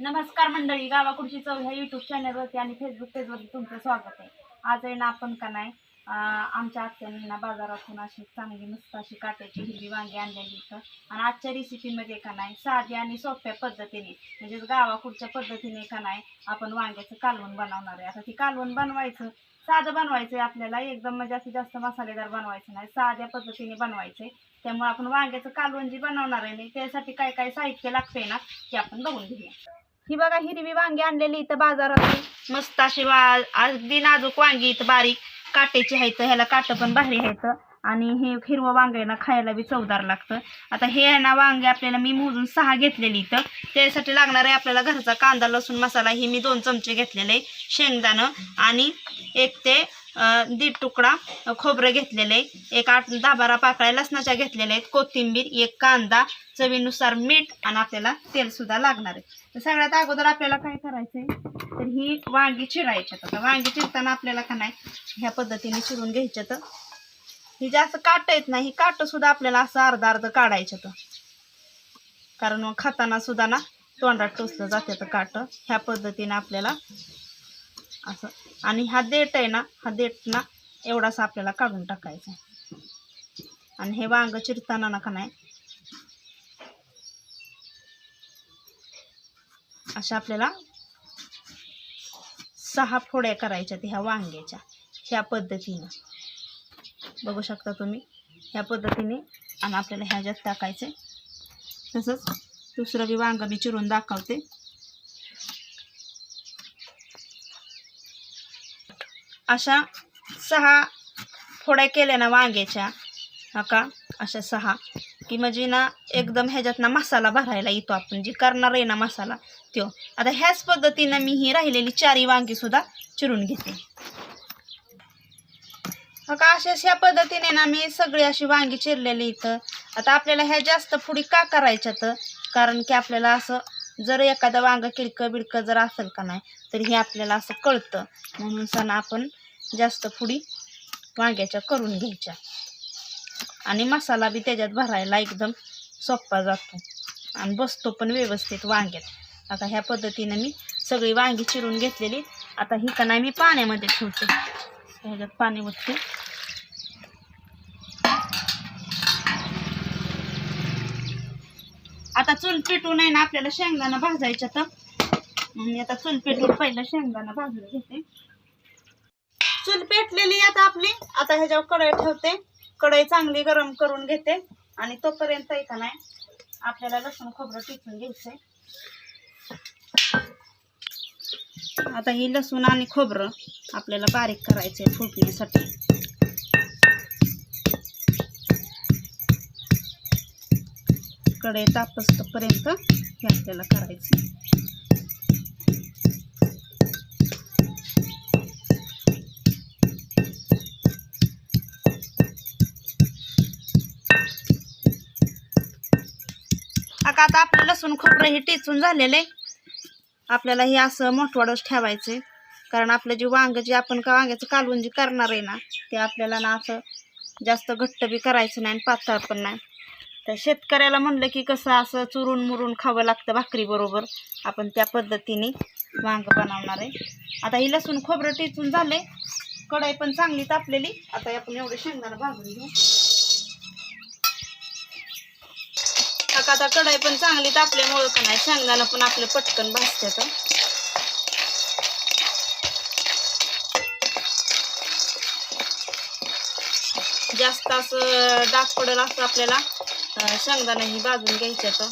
नमस्कार मंडळी गावाकुडची चव ह्या युट्यूब चॅनलवरती आणि फेसबुक पेजवरती तुमचं स्वागत आहे. आज आहे ना आपण का नाही आमच्या आत्याने ना बाजारातून अशी चांगली मस्त अशी काट्याची हिरवी वांगी आणलेली तर आणि आजच्या रेसिपीमध्ये का नाही साध्या आणि सोप्या पद्धतीने म्हणजेच गावाकुडच्या पद्धतीने का नाही आपण वांग्याचं कालवण बनवणार आहे. आता ती कालवण बनवायचं साधं बनवायचं आहे आपल्याला एकदम म्हणजे असं जास्त मसालेदार बनवायचं नाही साध्या पद्धतीने बनवायचं आहे. त्यामुळे आपण वांग्याचं कालवण जी बनवणार आहे ना त्यासाठी काय काय साहित्य लागते ना ते आपण बघून घेऊया. ही बघा हिरवी वांगी आणलेली इथं बाजारात मस्त अशी वा अगदी नाजूक वांगी इथं बारीक काटेची आहेत ह्याला काटं पण भारी आहेत आणि हे हिरवं वांग आहे ना खायला बी चवदार लागतं. आता हे आहे ना वांगे आपल्याला मी मोजून सहा घेतलेली इथं. त्यासाठी लागणार आहे आपल्याला घरचा कांदा लसूण मसाला हे मी दोन चमचे घेतलेले शेंगदाणं आणि एक ते दीड तुकडा खोबरं घेतलेलं आहे. एक आठ दहा बारा पाकळ्या लसणाच्या घेतलेल्या आहेत. कोथिंबीर एक कांदा चवीनुसार मीठ आणि आपल्याला तेलसुद्धा लागणार आहे. तर सगळ्यात अगोदर आपल्याला काय करायचंय? तर ही वांगी चिरायच्यात आता वांगी चिरताना आपल्याला का नाही ह्या पद्धतीने चिरून घ्यायच्यात ही जास्त काट येत नाही काट सुद्धा आपल्याला असं अर्ध अर्ध काढायच्यात कारण मग खाताना सुद्धा ना तोंडात टोचलं जाते तर काट. ह्या पद्धतीने आपल्याला असं. आणि हा देठ आहे ना हा देठ ना एवढासा आपल्याला काढून टाकायचा आणि हे वांग चिरताना नका नाही अशा आपल्याला सहा फोड्या करायच्या ह्या वांग्याच्या ह्या पद्धतीनं. बघू शकता तुम्ही ह्या पद्धतीने आणि आपल्याला ह्याच्यात टाकायचे तसंच दुसरं बी वांग मी चिरून दाखवते. अशा सहा फोड्या केल्या ना वांग्याच्या. हा अशा सहा. की म्हणजे ना एकदम ह्याच्यात ना मसाला भरायला येतो आपण. जी करणार आहे ना मसाला त्यो. आता ह्याच पद्धतीनं मी ही राहिलेली चारी वांगी सुद्धा चिरून घेते. हा का? अशाच ह्या पद्धतीने ना मी सगळी अशी वांगी चिरलेली इथं. आता आपल्याला ह्या जास्त फुडी का करायच्या तर कारण की आपल्याला असं जर एखादं वांग किडकं बिडकं जर असेल का नाही तर हे आपल्याला असं कळतं. म्हणून सण आपण जास्त फुडी वांग्याच्या करून घ्यायच्या. आणि मसाला बी त्याच्यात भरायला एकदम सोपा जातो. आणि बसतो पण व्यवस्थित वांग्यात. आता ह्या पद्धतीनं मी सगळी वांगी चिरून घेतलेली. आता ही का नाही मी पाण्यामध्ये ठेवते. ह्याच्यात पाणी ओतते. आता चूल पेटून आहे ना आपल्याला शेंगदाणा भाजायच्या तर मी आता चूल पेटून पहिलं शेंगदाणा भाजून घेते. चूल पेटलेली आता आपली. आता ह्याच्यावर कढई ठेवते. कढई चांगली गरम करून घेते. आणि तोपर्यंत इथं का नाही आपल्याला लसूण खोबरं टिचून घ्यायचंय. आता ही लसूण आणि खोबरं आपल्याला बारीक करायचंय फुटण्यासाठी. कढई तापसपर्यंत हे आपल्याला करायचं आता आता आपलं लसूण खोबरं हे टेचून झालेलं आहे. आपल्याला हे असं मोठवाडच ठेवायचं आहे कारण आपलं जे वांग जे आपण का वांग्याचं कालवण जे करणार आहे ना ते आपल्याला ना असं जास्त घट्ट बी करायचं नाही आणि पातळ पण नाही. तर शेतकऱ्याला म्हणलं की कसं असं चुरून मुरून खावं लागतं भाकरीबरोबर आपण त्या पद्धतीने वांग बनवणार आहे. आता ही लसूण खोबरं टेचून झाले कढई पण चांगली तापलेली. आता आपण एवढं शेंगदाणा भाजून घेऊ. आता आता कढाई पण चांगली तापल्यामुळं का नाही? शेंगदाणा पण आपलं पटकन भाजते जास्त असं डाग पडेल असं आपल्याला अं, शेंगदाणा ही भाजून घ्यायच्या तर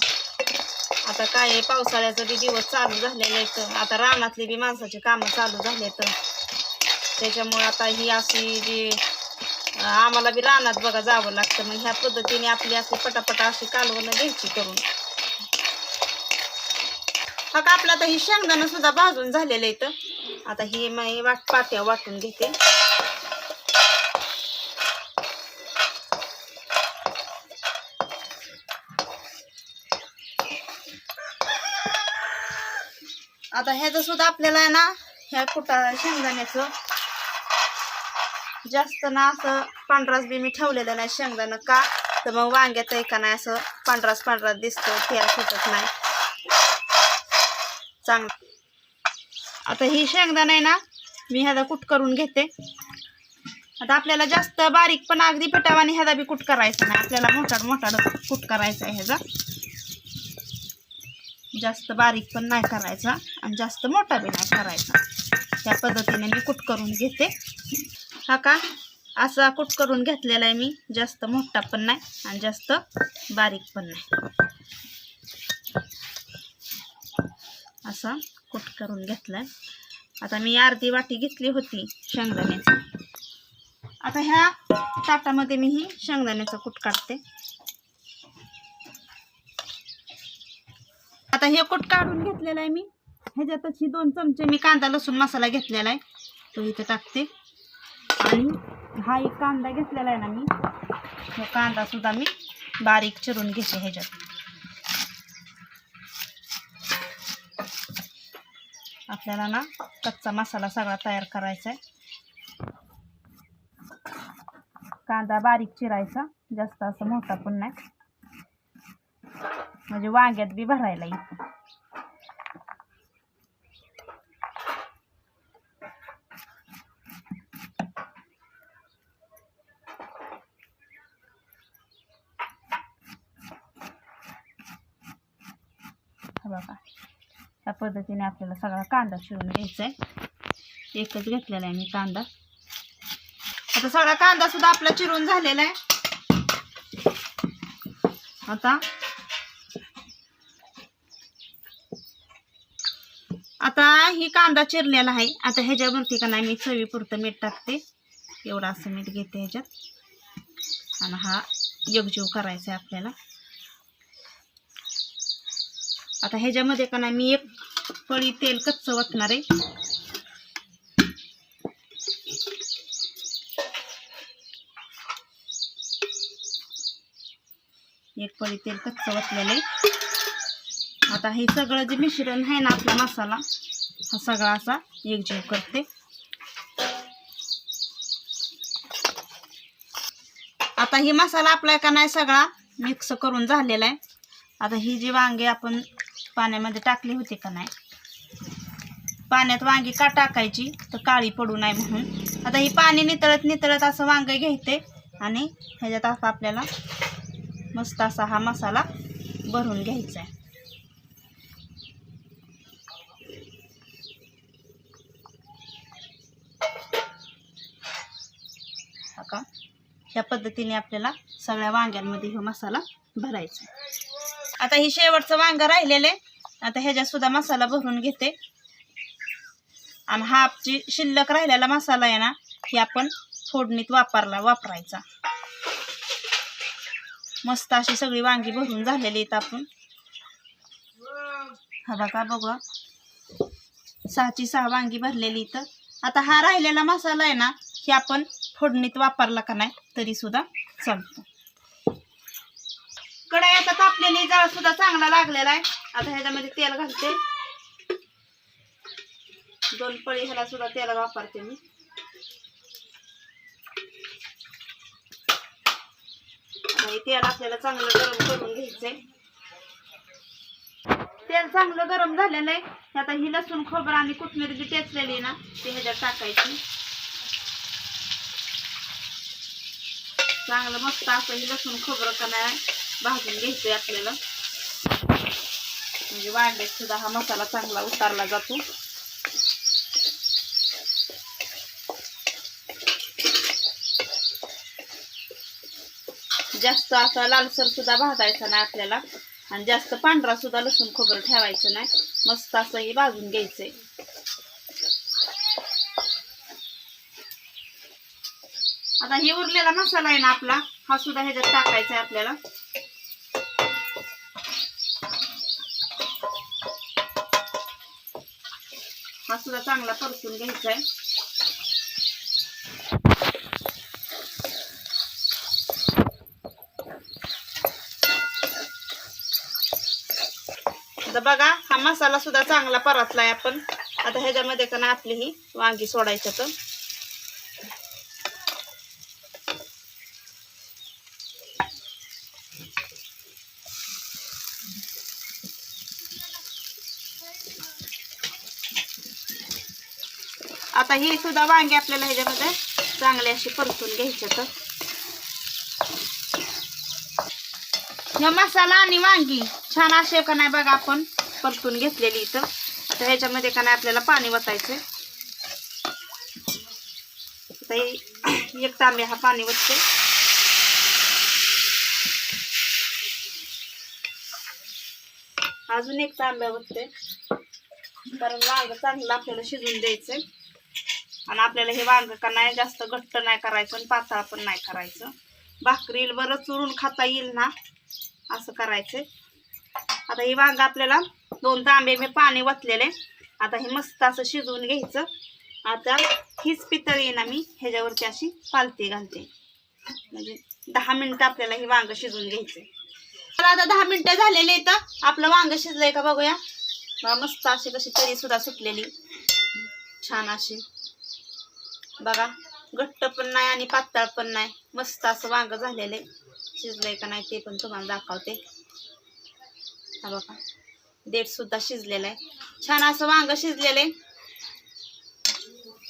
आता काय आहे पावसाळ्याचं बी दिवस चालू झालेले आहेत आता रानातली बी माणसाची कामं चालू झाले तर त्याच्यामुळे आता ही अशी जी आम्हाला बी रानात बघा जावं लागतं. मग ह्या पद्धतीने आपली अशी पटापटा अशी कालवणं घ्यायची करून. हा का आपलं ही शेंगदाणं सुद्धा भाजून झालेलं इथं. आता ही मी वाट पात्या वाटून घेते. आता ह्याचं सुद्धा आपल्याला आहे ना ह्या कुटा शेंगदाण्याचं जास्त ना असं पांढराच बी मी ठेवलेलं नाही शेंगदाणं का? तर मग वांग्यात आहे का नाही असं पांढराच पांढराच दिसतो तेल सुटत नाही. चांगलं. आता ही शेंगदाणा आहे ना मी ह्याचा कुट करून घेते. आता आपल्याला जास्त बारीक पण अगदी पिठावाने ह्याचा बी कुट करायचा नाही. आपल्याला मोठा मोठा कुट करायचा आहे ह्याचा. जास्त बारीक पण नाही करायचा आणि जास्त मोठा बी नाही करायचा. त्या पद्धतीने मी कुट करून घेते. हा का? असा कुट करून घेतलेला आहे मी. जास्त मोठा पण नाही आणि जास्त बारीक पण नाही. असा कुट करून घेतलाय. आता मी अर्धी वाटी घेतली होती शेंगदाण्याची. आता ह्या ताटामध्ये मी ही शेंगदाण्याचा कूट काढते. आता हे कूट काढून घेतलेलं आहे मी. ह्याच्यातच ही दोन चमचे मी कांदा लसूण मसाला घेतलेला आहे. तो इथे टाकते. आणि हा एक कांदा घेतलेला आहे ना मी. तो कांदा सुद्धा मी बारीक चिरून घेते ह्याच्यात. आपल्याला ना कच्चा मसाला सगळा तयार करायचा आहे कांदा बारीक चिरायचा जास्त असं मोठा पण नाही. म्हणजे वांग्यात बी भरायला येतो. या पद्धतीने आपल्याला सगळा कांदा चिरून घ्यायचा आहे एकच घेतलेला आहे मी कांदा. आता सगळा कांदा सुद्धा आपला चिरून झालेला आहे. आता आता ही कांदा चिरलेला आहे. आता ह्याच्यावरती का नाही मी चवीपुरतं मीठ टाकते. एवढं असं मीठ घेते ह्याच्यात. आणि हा एकजीव करायचा आहे आपल्याला. आता ह्याच्यामध्ये का नाही मी एक पळी तेल कच्चं वाचणार आहे. एक पळी तेल कच्च वाचलेलं आहे. आता हे सगळं जे मिश्रण आहे ना आपला मसाला हा सगळा असा एकजीव करते. आता हे मसाला आपला का नाही सगळा मिक्स करून झालेला आहे. आता ही जी वांगे आपण पाण्यामध्ये टाकली होती का नाही? पाण्यात वांगी का टाकायची? तर काळी पडू नये म्हणून. आता ही पाणी नितळत नितळत असं वांग घ्यायचे आणि ह्याच्यात असं आपल्याला मस्त असा हा मसाला भरून घ्यायचा आहे. का? ह्या पद्धतीने आपल्याला सगळ्या वांग्यांमध्ये हा मसाला भरायचा आहे. आता ही शेवटचं वांग राहिलेले आता ह्याच्यात सुद्धा मसाला भरून घेते. आणि हा आपची शिल्लक राहिलेला मसाला आहे ना हे आपण फोडणीत वापरला वापरायचा. मस्त अशी सगळी वांगी भरून झालेली आहेत आपण. हा बघा बघा. सहाची सहा वांगी भरलेली इथं. आता हा राहिलेला मसाला आहे ना हे आपण फोडणीत वापरला का नाही तरी सुद्धा चालतो. कढाई आता तापलेली जाळ सुद्धा चांगला लागलेला आहे. आता ह्याच्यामध्ये तेल घालते. दोन पळी ह्याला सुद्धा तेल वापरते मी. तेल आपल्याला चांगलं गरम करून घ्यायचंय. तेल चांगलं गरम झालेलं आहे. आता ही लसूण खोबरं आणि कोथिंबीर जी टेचलेली आहे ना ते ह्याच्यात टाकायची. चांगलं मस्त असं ही लसूण खोबरं का नाही भाजून घ्यायचंय आपल्याला. म्हणजे वांग्यात सुद्धा हा मसाला चांगला उतारला जातो. जास्त असा लालसर सुद्धा भाजायचा नाही आपल्याला. आणि जास्त पांढरा सुद्धा लसूण खोबरं ठेवायचं नाही. मस्त असं हे भाजून घ्यायचंय. आता हे उरलेला मसाला आहे ना आपला हा सुद्धा ह्याच्यात टाकायचा आहे आपल्याला. हा सुद्धा चांगला परतून घ्यायचा आहे. आता बघा हा मसाला सुद्धा चांगला परतलाय आपण. आता ह्याच्यामध्ये का ना आपली ही वांगी सोडायचं तर आता ही सुद्धा वांगी आपल्याला ह्याच्यामध्ये चांगले असे परतून घ्यायचे तर ह्या मसाला आणि वांगी छान असे का नाही बघा आपण. परतून घेतलेली इथं. आता ह्याच्यामध्ये का नाही आपल्याला पाणी वतायचं एक तांबे हा पाणी वतते अजून एक तांब्या वतते कारण वांग चांगलं आपल्याला शिजून द्यायचंय. आणि आपल्याला हे वांग का नाही जास्त घट्ट नाही करायचं आणि पातळ पण नाही करायचं. भाकरील बरं चुरून खाता येईल ना असं करायचं आता हे वांग आपल्याला दोन तांबे मी पाणी वतलेले आता हे मस्त असं शिजवून घ्यायचं. आता हीच पितळी ना मी ह्याच्यावरती अशी पालती घालते. म्हणजे दहा मिनिटं आपल्याला हे वांग शिजवून घ्यायचे तर आता दहा मिनिटं झालेले तर आपलं वांग शिजलंय का बघूया. मस्त अशी कशी तरी सुद्धा सुटलेली. छान अशी. बघा घट्ट पण नाही आणि पातळ पण नाही. मस्त असं वांग झालेले शिजलंय का नाही ते पण तुम्हाला दाखवते. हा बघा देठ सुद्धा शिजलेलं आहे. छान असं वांग शिजलेलं आहे.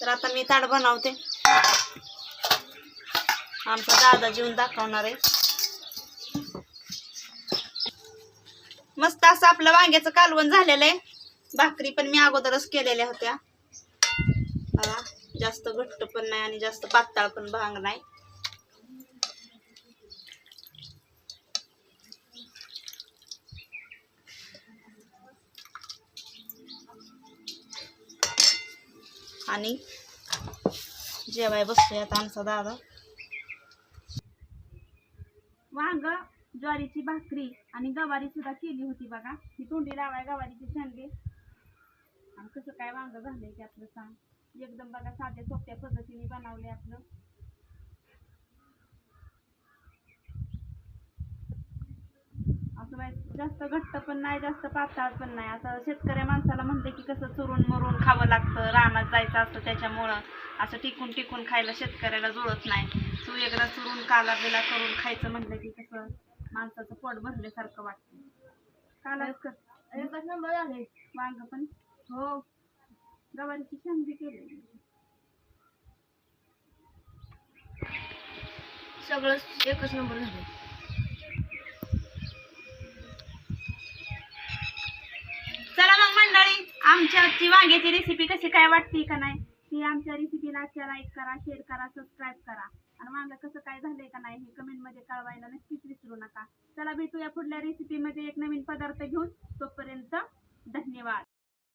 तर आता मी ताट बनवते. आमचा दादा जेवून दाखवणार आहे. मस्त असं आपलं वांग्याचं कालवण झालेलं आहे. भाकरी पण मी अगोदरच केलेल्या होत्या. जास्त घट्ट पण नाही आणि जास्त पातळ पण भांग नाही. आणि जेवाय बसतोय आता आमचा दादा. वांग ज्वारीची भाकरी आणि गवारी सुद्धा केली होती बघा. ही तोंडी लावाय गवारीची शेंगे आणि कसं काय वांग झालंय ते आपलं सांग. एकदम बघा साध्या सोप्या पद्धतीने बनवले आपलं. असं जास्त घट्ट पण नाही जास्त पातळ पण नाही. असं शेतकऱ्या माणसाला म्हणते की कसं चुरून मरून खावं लागतं रानात जायचं असतं त्याच्यामुळं. असं टिकून टिकून खायला शेतकऱ्याला जुळत नाही. तू एकदा चुरून काला बिला करून खायचं म्हणलं की कसं माणसाचं पोट भरल्यासारखं वाटतं. काला एकच नंबर आले वांग पण? हो. गवारीची शेंगी केली सगळं एकच नंबर झाले. चला मग मंडळी आमच्याची वांग्याची रेसिपी कशी काय वाटते का नाही? ती आमच्या रेसिपीला आजच्या लाईक करा शेअर करा सबस्क्राईब करा. आणि वांग कसं काय झालंय का नाही हे कमेंटमध्ये कळवायला नक्कीच विसरू नका. चला भेटूया पुढल्या रेसिपीमध्ये एक नवीन पदार्थ घेऊन. तोपर्यंत धन्यवाद.